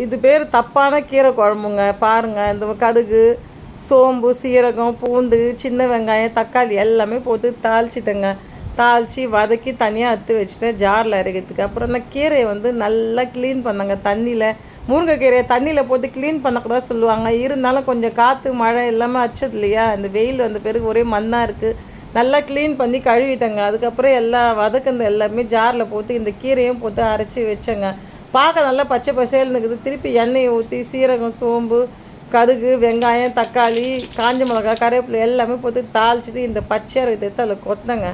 இது பேர் தப்பான கீரை குழம்புங்க. பாருங்கள் இந்த கடுகு சோம்பு சீரகம் பூண்டு சின்ன வெங்காயம் தக்காளி எல்லாமே போட்டு தாளிச்சிட்டேங்க. தாளித்து வதக்கி தனியாக அத்து வச்சுட்டேன் ஜாரில் இறக்கிறதுக்கு அப்புறம் அந்த கீரையை வந்து நல்லா க்ளீன் பண்ணாங்க. தண்ணியில் முருங்கைக்கீரையை தண்ணியில் போட்டு க்ளீன் பண்ணக்கூடாது சொல்லுவாங்க. இருந்தாலும் கொஞ்சம் காற்று மழை எல்லாமே அச்சது இல்லையா? இந்த வெயில் வந்த பிறகு ஒரே மண்ணாக இருக்குது நல்லா க்ளீன் பண்ணி கழுவிட்டேங்க. அதுக்கப்புறம் எல்லா வதக்குந்த எல்லாமே ஜாரில் போட்டு இந்த கீரையும் போட்டு அரைச்சி வச்சேங்க. பார்க்க நல்லா பச்சை பசேல்னு இருக்குது. திருப்பி எண்ணெயை ஊற்றி சீரகம் சோம்பு கடுகு வெங்காயம் தக்காளி காஞ்ச மிளகா கருவேப்பிலை எல்லாமே போட்டு தாளிச்சிட்டு இந்த பச்சை எடுத்து அதில் கொட்டினேங்க.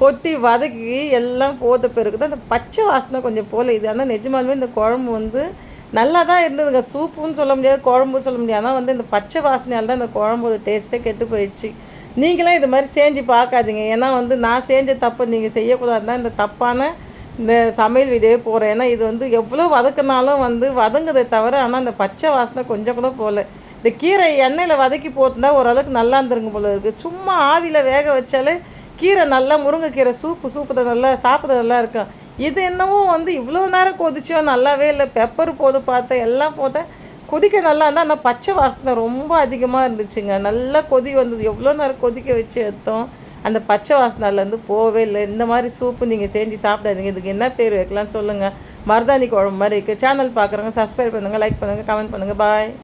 கொட்டி வதக்கி எல்லாம் போட்ட பிறகு தான் அந்த பச்சை வாசனை கொஞ்சம் போல இது. ஆனால் நிஜமாலுமே இந்த குழம்பு வந்து நல்லா தான் இருந்ததுங்க. சூப்புன்னு சொல்ல முடியாது குழம்பு சொல்ல முடியாது. ஆனால் வந்து இந்த பச்சை வாசனையால் தான் இந்த குழம்போட டேஸ்ட்டே கெட்டு போயிடுச்சு. நீங்களும் இது மாதிரி செஞ்சு பார்க்காதீங்க. ஏன்னா வந்து நான் செஞ்ச தப்பு நீங்கள் செய்யக்கூடாதுன்னா இந்த தப்பான இந்த சமையல் வீடியோ போகிறேன் ஏன்னா இது வந்து எவ்வளோ வதக்குனாலும் வந்து வதங்குதே தவிர ஆனால் அந்த பச்சை வாசனை கொஞ்சம் கூட போகல இந்த கீரை எண்ணெயில் வதக்கி போட்டிருந்தா ஓரளவுக்கு நல்லா இருந்துருங்க போல இருக்குது சும்மா ஆவியில் வேக வச்சாலே கீரை நல்லா முருங்கைக்கீரை சூப்பு சூப்பு நல்லா சாப்பிட நல்லா இருக்கும். இது என்னவோ வந்து இவ்வளோ நேரம் கொதிச்சோ நல்லாவே இல்லை. பெப்பர் போது பார்த்தேன் எல்லாம் போட்டேன். கொதிக்க நல்லா இருந்தால் அந்த பச்சை வாசனை ரொம்ப அதிகமாக இருந்துச்சுங்க. நல்லா கொதி வந்தது. எவ்வளோ நேரம் கொதிக்க வச்சு எடுத்தோம். அந்த பச்சை வாசனாலேருந்து போகவே இல்லை. இந்த மாதிரி சூப்பு நீங்கள் செஞ்சு சாப்பிடாதீங்க. இதுக்கு என்ன பேர் வைக்கலாம் சொல்லுங்கள் மருதாணி குழம்பு மாதிரி இருக்குது சேனல் பார்க்குறவங்க சப்ஸ்கிரைப் பண்ணுங்கள் லைக் பண்ணுங்கள் கமெண்ட் பண்ணுங்கள் பாய்